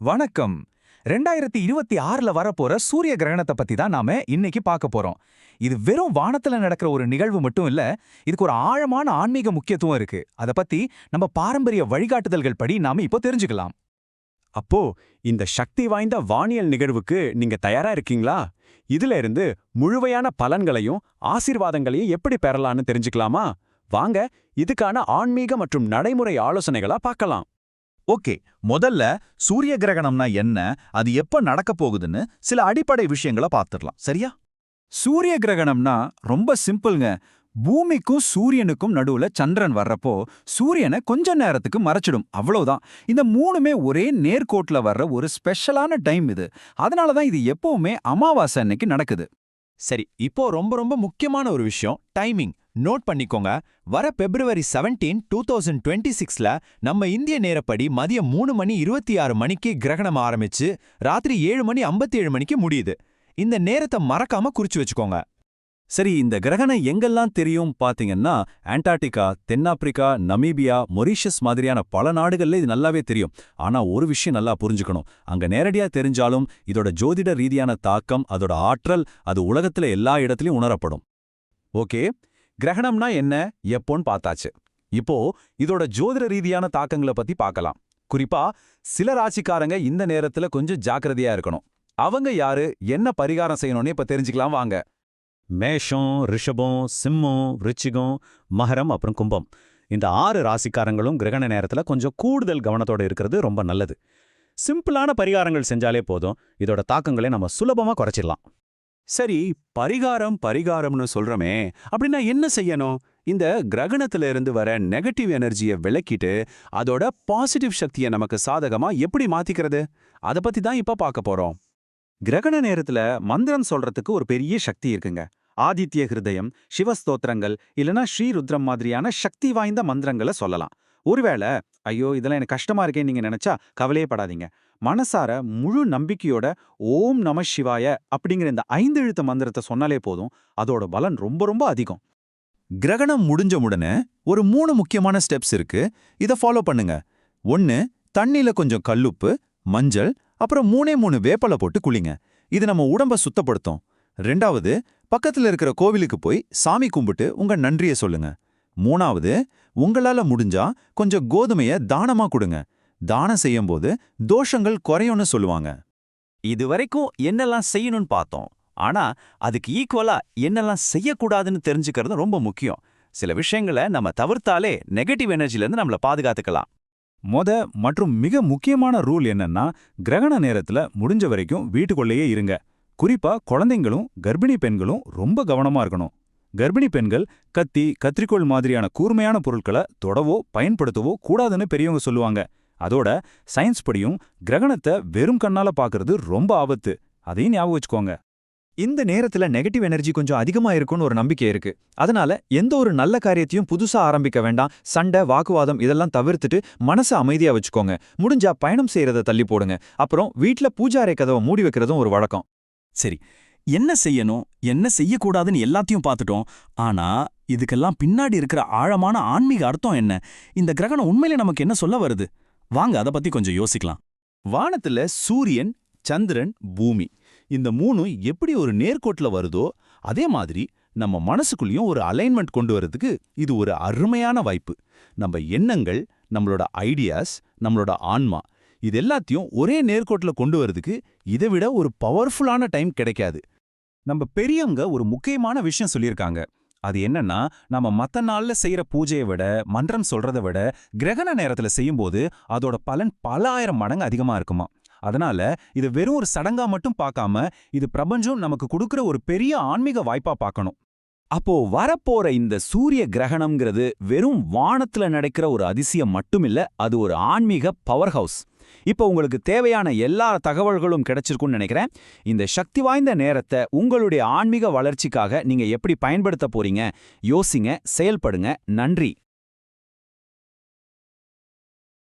வணக்கம். ரெண்டாயிரத்தி இருபத்தி ஆறுல வரப்போற சூரிய கிரகணத்தை பத்தி தான் நாம இன்னைக்கு பார்க்க போறோம். இது வெறும் வானத்துல நடக்கிற ஒரு நிகழ்வு மட்டும் இல்ல இதுக்கு ஒரு ஆழமான ஆன்மீக முக்கியத்துவம் இருக்கு. அத பத்தி நம்ம பாரம்பரிய வழிகாட்டுதல்கள் படி நாம இப்போ தெரிஞ்சுக்கலாம். அப்போ இந்த சக்தி வாய்ந்த வானியல் நிகழ்வுக்கு நீங்க தயாரா இருக்கீங்களா? இதுல இருந்து முழுமையான பலன்களையும் ஆசீர்வாதங்களையும் எப்படி பெறலாம்னு தெரிஞ்சுக்கலாமா? வாங்க இதுக்கான ஆன்மீக மற்றும் நடைமுறை ஆலோசனைகளா பார்க்கலாம். ஓகே முதல்ல சூரிய கிரகணம்னா என்ன அது எப்ப நடக்க போகுதுன்னு சில அடிப்படை விஷயங்களை பார்த்துடலாம் சரியா? சூரிய கிரகணம்னா ரொம்ப சிம்பிள்ங்க. பூமிக்கும் சூரியனுக்கும் நடுவுல சந்திரன் வர்றப்போ சூரியனை கொஞ்ச நேரத்துக்கு மறைச்சிடும். அவ்வளவுதான். இந்த மூணுமே ஒரே நேர்கோட்ல வர்ற ஒரு ஸ்பெஷலான டைம் இது. அதனால தான் இது எப்பவுமே அமாவாசை அன்னைக்கு நடக்குது. சரி இப்போ ரொம்ப ரொம்ப முக்கியமான ஒரு விஷயம் டைமிங். நோட் பண்ணிக்கோங்க. வர பிப்ரவரி 17 டூ தௌசண்ட் டுவெண்ட்டி சிக்ஸ்ல நம்ம இந்திய நேரப்படி மதியம் மூணு மணி இருபத்தி ஆறு மணிக்கு கிரகணம் ஆரம்பிச்சு ராத்திரி ஏழு மணி ஐம்பத்தி ஏழு மணிக்கு முடியுது. இந்த நேரத்தை மறக்காம குறிச்சு வச்சுக்கோங்க. சரி இந்த கிரகணம் எங்கெல்லாம் தெரியும் பாத்தீங்கன்னா ஆண்டார்டிகா தென்னாப்பிரிக்கா நமீபியா மொரீஷியஸ் மாதிரியான பல நாடுகள்ல இது நல்லாவே தெரியும். ஆனா ஒரு விஷயம் நல்லா புரிஞ்சுக்கணும். அங்க நேரடியா தெரிஞ்சாலும் இதோட ஜோதிட ரீதியான தாக்கம் அதோட ஆற்றல் அது உலகத்துல எல்லா இடத்துலயும் உணரப்படும். ஓகே? கிரகணம்னா என்ன எப்போன்னு பார்த்தாச்சு. இப்போ இதோட ஜோதிட ரீதியான தாக்கங்களை பத்தி பார்க்கலாம். குறிப்பா சில ராசிக்காரங்க இந்த நேரத்துல கொஞ்சம் ஜாக்கிரதையா இருக்கணும். அவங்க யாரு என்ன பரிகாரம் செய்யணும்னு இப்ப தெரிஞ்சுக்கலாம் வாங்க. மேஷம் ரிஷபம் சிம்மம் ரிச்சிகம் மகரம் அப்புறம் கும்பம். இந்த ஆறு ராசிக்காரங்களும் கிரகண நேரத்துல கொஞ்சம் கூடுதல் கவனத்தோட இருக்கிறது ரொம்ப நல்லது. சிம்பிளான பரிகாரங்கள் செஞ்சாலே போதும். இதோட தாக்கங்களை நம்ம சுலபமா குறைச்சிடலாம். சரி பரிகாரம் பரிகாரம்னு சொல்றோமே அப்படின்னா என்ன செய்யணும்? இந்த கிரகணத்துல இருந்து வர நெகட்டிவ் எனர்ஜியை விளக்கிட்டு அதோட பாசிட்டிவ் சக்தியை நமக்கு சாதகமா எப்படி மாத்திக்கிறது? அத பத்தி தான் இப்ப பார்க்க போறோம். கிரகண நேரத்துல மந்திரம் சொல்றதுக்கு ஒரு பெரிய சக்தி இருக்குங்க. ஆதித்ய ஹிருதயம் சிவஸ்தோத்திரங்கள் இல்லனா ஸ்ரீருத்ரம் மாதிரியான சக்தி வாய்ந்த மந்திரங்களை சொல்லலாம். ஒருவேளை ஐயோ இதெல்லாம் எனக்கு கஷ்டமா இருக்கேன்னு நீங்க நினைச்சா கவலையே படாதீங்க. மனசார முழு நம்பிக்கையோட ஓம் நம சிவாய அப்படிங்கிற இந்த ஐந்து எழுத்த மந்திரத்தை சொன்னாலே போதும். அதோட பலன் ரொம்ப ரொம்ப அதிகம். கிரகணம் முடிஞ்ச உடனே ஒரு மூணு முக்கியமான ஸ்டெப்ஸ் இருக்கு. இத ஃபாலோ பண்ணுங்க. ஒன்னு தண்ணியில கொஞ்சம் கல்லுப்பு மஞ்சள் அப்புறம் மூணே மூணு வேப்பலை போட்டு குளிங்க. இது நம்ம உடம்ப சுத்தப்படுத்தும். ரெண்டாவது பக்கத்துல இருக்கிற கோவிலுக்கு போய் சாமி கும்பிட்டு உங்க நன்றிய சொல்லுங்க. மூணாவது உங்களால முடிஞ்சா கொஞ்சம் கோதுமைய தானமா கொடுங்க. தானம் செய்யும்போது தோஷங்கள் குறையும்னு சொல்லுவாங்க. இதுவரைக்கும் என்னெல்லாம் செய்யணும்னு பார்த்தோம். ஆனா அதுக்கு ஈக்குவலா என்னெல்லாம் செய்யக்கூடாதுன்னு தெரிஞ்சுக்கிறது ரொம்ப முக்கியம். சில விஷயங்களை நம்ம தவிர்த்தாலே நெகட்டிவ் எனர்ஜில இருந்து நம்மள பாதுகாத்துக்கலாம். மொத மற்றும் மிக முக்கியமான ரூல் என்னன்னா கிரகண நேரத்துல முடிஞ்ச வரைக்கும் வீட்டுக்குள்ளேயே இருங்க. குறிப்பா குழந்தைங்களும் கர்ப்பிணி பெண்களும் ரொம்ப கவனமா இருக்கணும். கர்ப்பிணி பெண்கள் கத்தி கத்திரிக்கோள் மாதிரியான கூர்மையான பொருட்களை தொடவோ பயன்படுத்தவோ கூடாதுன்னு பெரியவங்க சொல்லுவாங்க. அதோட சயின்ஸ் படியும் கிரகணத்தை வெறும் கண்ணால பாக்குறது ரொம்ப ஆபத்து. அதையும் ஞாபகம் வச்சுக்கோங்க. இந்த நேரத்துல நெகட்டிவ் எனர்ஜி கொஞ்சம் அதிகமா இருக்கும்னு ஒரு நம்பிக்கை இருக்கு. அதனால எந்த ஒரு நல்ல காரியத்தையும் புதுசா ஆரம்பிக்க வேண்டாம். சண்டை வாக்குவாதம் இதெல்லாம் தவிர்த்துட்டு மனசை அமைதியா வச்சுக்கோங்க. முடிஞ்சா பயணம் செய்யறத தள்ளி போடுங்க. அப்புறம் வீட்ல பூஜாரை கதவை மூடி வைக்கிறதும் ஒரு வழக்கம். சரி என்ன செய்யணும் என்ன செய்யக்கூடாதுன்னு எல்லாத்தையும் பார்த்துட்டோம். ஆனா இதுக்கெல்லாம் பின்னாடி இருக்கிற ஆழமான ஆன்மீக அர்த்தம் என்ன? இந்த கிரகணம் உண்மையில நமக்கு என்ன சொல்ல வருது? வாங்க அதை பத்தி கொஞ்சம் யோசிக்கலாம். வானத்துல சூரியன் சந்திரன் பூமி. இந்த மூணும் எப்படி ஒரு நேர்கோட்டில் வருதோ அதே மாதிரி நம்ம மனசுக்குள்ளேயும் ஒரு அலைன்மெண்ட் கொண்டு வரதுக்கு இது ஒரு அருமையான வாய்ப்பு. நம்ம எண்ணங்கள் நம்மளோட ஐடியாஸ் நம்மளோட ஆன்மா இது எல்லாத்தையும் ஒரே நேர்கோட்டில் கொண்டு வரதுக்கு இதை விட ஒரு பவர்ஃபுல்லான டைம் கிடைக்காது. நம்ம பெரியவங்க ஒரு முக்கியமான விஷயம் சொல்லியிருக்காங்க. அது என்னன்னா நம்ம மத்த நாள்ல செய்யற பூஜையை விட மன்றம் சொல்கிறத விட கிரகண நேரத்துல செய்யும்போது அதோட பலன் பல ஆயிரம் மடங்கு அதிகமா இருக்குமா. அதனால இது வெறும் ஒரு சடங்கா மட்டும் பார்க்காம இது பிரபஞ்சம் நமக்கு கொடுக்கிற ஒரு பெரிய ஆன்மீக வாய்ப்பா பார்க்கணும். அப்போ வரப்போற இந்த சூரிய கிரகணம்ங்கிறது வெறும் வானத்துல நடக்கிற ஒரு அதிசயம் மட்டுமில்ல அது ஒரு ஆன்மீக பவர் ஹவுஸ் இப்போ உங்களுக்கு தேவையான எல்லா தகவல்களும் கிடைச்சிருக்கும்னு நினைக்கிறேன். இந்த சக்தி வாய்ந்த நேரத்தை உங்களுடைய ஆன்மீக வளர்ச்சிக்காக நீங்க எப்படி பயன்படுத்த போறீங்க? யோசிங்க செயல்படுங்க. நன்றி.